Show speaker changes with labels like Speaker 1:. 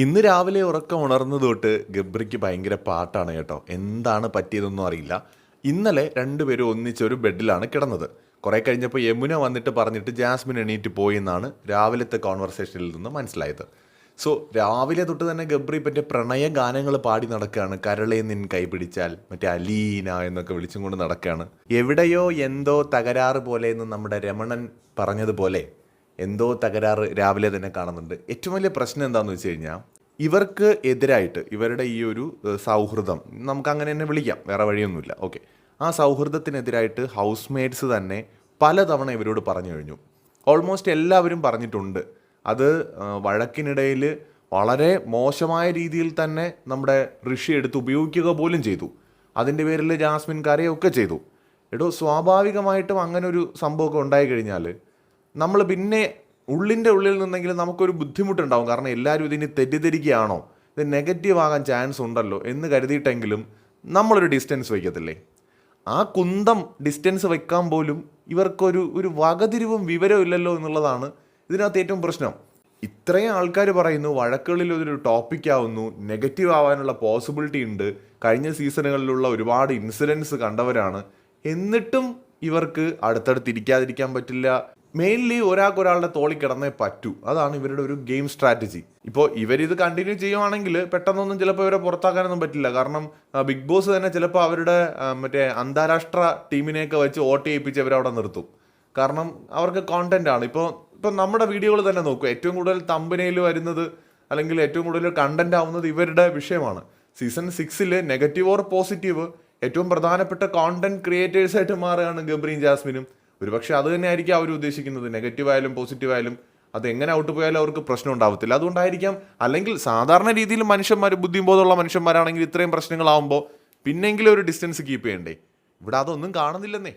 Speaker 1: ഇന്ന് രാവിലെ ഉറക്കം ഉണർന്നത് തൊട്ട് ഗബ്രിക്ക് ഭയങ്കര പാട്ടാണ് കേട്ടോ. എന്താണ് പറ്റിയതൊന്നും അറിയില്ല. ഇന്നലെ രണ്ടുപേരും ഒന്നിച്ചൊരു ബെഡിലാണ് കിടന്നത്. കുറേ കഴിഞ്ഞപ്പോൾ യമുന വന്നിട്ട് പറഞ്ഞിട്ട് ജാസ്മിൻ എണീറ്റ് പോയെന്നാണ് രാവിലത്തെ കോൺവെർസേഷനിൽ നിന്ന് മനസ്സിലായത്. സോ രാവിലെ തൊട്ട് തന്നെ ഗബ്രി പറ്റിയ പ്രണയ ഗാനങ്ങൾ പാടി നടക്കുകയാണ്. കരളെ നിൻ കൈപിടിച്ചാൽ മറ്റേ അലീന എന്നൊക്കെ വിളിച്ചും കൊണ്ട് നടക്കുകയാണ്. എവിടെയോ എന്തോ തകരാറ് പോലെ എന്ന് നമ്മുടെ രമണൻ പറഞ്ഞതുപോലെ എന്തോ തകരാറ് രാവിലെ തന്നെ കാണുന്നുണ്ട്. ഏറ്റവും വലിയ പ്രശ്നം എന്താണെന്ന് വെച്ച് കഴിഞ്ഞാൽ ഇവർക്ക് എതിരായിട്ട് ഇവരുടെ ഈ ഒരു സൗഹൃദം നമുക്ക് അങ്ങനെ തന്നെ വിളിക്കാം വേറെ വഴിയൊന്നുമില്ല. ഓക്കെ. ആ സൗഹൃദത്തിനെതിരായിട്ട് ഹൗസ് മേറ്റ്സ് തന്നെ പലതവണ ഇവരോട് പറഞ്ഞു കഴിഞ്ഞു. ഓൾമോസ്റ്റ് എല്ലാവരും പറഞ്ഞിട്ടുണ്ട്. അത് വഴക്കിനിടയിൽ വളരെ മോശമായ രീതിയിൽ തന്നെ നമ്മുടെ ഋഷി എടുത്ത് ഉപയോഗിക്കുക പോലും ചെയ്തു. അതിന്റെ പേരിൽ ജാസ്മിൻ കരയൊക്കെ ചെയ്തു. എടോ സ്വാഭാവികമായിട്ടും അങ്ങനെ ഒരു സംഭവമൊക്കെ ഉണ്ടായി കഴിഞ്ഞാൽ നമ്മൾ പിന്നെ ഉള്ളിന്റെ ഉള്ളിൽ നിന്നെങ്കിലും നമുക്കൊരു ബുദ്ധിമുട്ടുണ്ടാവും. കാരണം എല്ലാവരും ഇതിന് തെറ്റിദ്ധരിക്കുകയാണോ? ഇത് നെഗറ്റീവ് ആകാൻ ചാൻസ് ഉണ്ടല്ലോ എന്ന് കരുതിയിട്ടെങ്കിലും നമ്മളൊരു ഡിസ്റ്റൻസ് വയ്ക്കത്തില്ലേ? ആ കുന്തം ഡിസ്റ്റൻസ് വയ്ക്കാൻ പോലും ഇവർക്കൊരു ഒരു വകതിരിവും വിവരവും ഇല്ലല്ലോ എന്നുള്ളതാണ് ഇതിനകത്ത് ഏറ്റവും പ്രശ്നം. ഇത്രയും ആൾക്കാർ പറയുന്നു വഴക്കുകളിൽ ഒരു ടോപ്പിക്കാവുന്നു നെഗറ്റീവ് ആവാനുള്ള പോസിബിലിറ്റി ഉണ്ട്. കഴിഞ്ഞ സീസണുകളിലുള്ള ഒരുപാട് ഇൻസിഡൻസ് കണ്ടവരാണ്. എന്നിട്ടും ഇവർക്ക് അടുത്തടുത്ത് ഇരിക്കാതിരിക്കാൻ പറ്റില്ല. മെയിൻലി ഒരാൾക്ക് ഒരാളുടെ തോളി കിടന്നേ പറ്റൂ. അതാണ് ഇവരുടെ ഒരു ഗെയിം സ്ട്രാറ്റജി ഇപ്പോൾ ഇവരിത് കണ്ടിന്യൂ ചെയ്യുവാണെങ്കിൽ പെട്ടെന്നൊന്നും ചിലപ്പോൾ ഇവരെ പുറത്താക്കാനൊന്നും പറ്റില്ല. കാരണം ബിഗ് ബോസ് തന്നെ ചിലപ്പോൾ അവരുടെ മറ്റേ അന്താരാഷ്ട്ര ടീമിനെയൊക്കെ വെച്ച് വോട്ട് ചെയ്യിപ്പിച്ച് അവരവിടെ നിർത്തും. കാരണം അവർക്ക് കോണ്ടന്റ് ആണ്. ഇപ്പോൾ ഇപ്പം നമ്മുടെ വീഡിയോകൾ തന്നെ നോക്കുക ഏറ്റവും കൂടുതൽ തമ്പനയിൽ വരുന്നത് അല്ലെങ്കിൽ ഏറ്റവും കൂടുതൽ കണ്ടന്റ് ആവുന്നത് ഇവരുടെ വിഷയമാണ്. സീസൺ സിക്സിൽ നെഗറ്റീവ് ഓർ പോസിറ്റീവ് ഏറ്റവും പ്രധാനപ്പെട്ട കോണ്ടന്റ് ക്രിയേറ്റേഴ്സ് ആയിട്ട് മാറുകയാണ് ഗബ്രിയും ജാസ്മിനും. ഒരുപക്ഷെ അത് തന്നെ ആയിരിക്കും അവർ ഉദ്ദേശിക്കുന്നത് നെഗറ്റീവായാലും പോസിറ്റീവായാലും അത് എങ്ങനെ ഔട്ട് പോയാലും അവർക്ക് പ്രശ്നം ഉണ്ടാവത്തില്ല. അതുകൊണ്ടായിരിക്കാം അല്ലെങ്കിൽ സാധാരണ രീതിയിൽ മനുഷ്യന്മാർ ബുദ്ധിയും ബോധമുള്ള മനുഷ്യന്മാരാണെങ്കിൽ ഇത്രയും പ്രശ്നങ്ങളാവുമ്പോൾ പിന്നെങ്കിലും ഒരു ഡിസ്റ്റൻസ് കീപ്പ് ചെയ്യണ്ടേ? ഇവിടെ അതൊന്നും കാണുന്നില്ലെന്നേ.